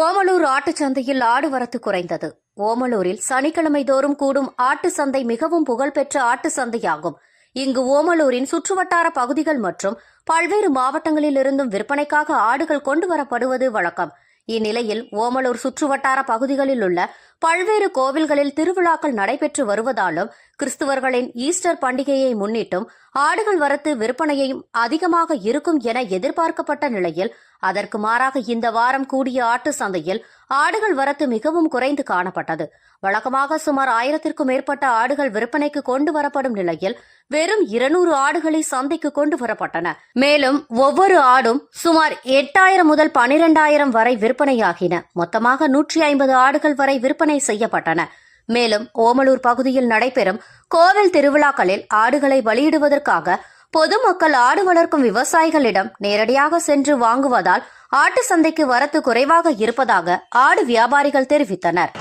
ஆட்டுச் சந்தையில் ஆடு வரத்து குறைந்தது. ஓமலூரில் சனிக்கிழமை தோறும் கூடும் ஆட்டு சந்தை மிகவும் புகழ்பெற்ற ஆட்டு சந்தையாகும். இங்கு ஓமலூரின் சுற்றுவட்டார பகுதிகள் மற்றும் பல்வேறு மாவட்டங்களிலிருந்தும் விற்பனைக்காக ஆடுகள் கொண்டு வரப்படுவது வழக்கம். இந்நிலையில் ஓமலூர் சுற்றுவட்டார பகுதிகளில் உள்ள பல்வேறு கோவில்களில் திருவிழாக்கள் நடைபெற்று வருவதாலும் கிறிஸ்துவர்களின் ஈஸ்டர் பண்டிகையை முன்னிட்டும் ஆடுகள் வரத்து விற்பனையும் அதிகமாக இருக்கும் என எதிர்பார்க்கப்பட்ட நிலையில் அதற்கு மாறாக இந்த வாரம் கூடிய ஆட்டு சந்தையில் ஆடுகள் வரத்து மிகவும் குறைந்து காணப்பட்டது. வழக்கமாக சுமார் ஆயிரத்திற்கும் மேற்பட்ட ஆடுகள் விற்பனைக்கு கொண்டு வரப்படும் நிலையில் வெறும் இருநூறு ஆடுகளை சந்தைக்கு கொண்டு வரப்பட்டன. மேலும் ஒவ்வொரு ஆடும் சுமார் எட்டாயிரம் முதல் பனிரெண்டாயிரம் வரை விற்பனையாகின. மொத்தமாக நூற்றி ஐம்பது ஆடுகள் வரை விற்பனை விற்பனை செய்யப்பட்டன. மேலும் ஓமலூர் பகுதியில் நடைபெறும் கோவில் திருவிழாக்களில் ஆடுகளை பலியிடுவதற்காக பொதுமக்கள் ஆடு வளர்க்கும் விவசாயிகளிடம் நேரடியாக சென்று வாங்குவதால் ஆட்டு சந்தைக்கு வரத்து குறைவாக இருப்பதாக ஆடு வியாபாரிகள் தெரிவித்தனர்.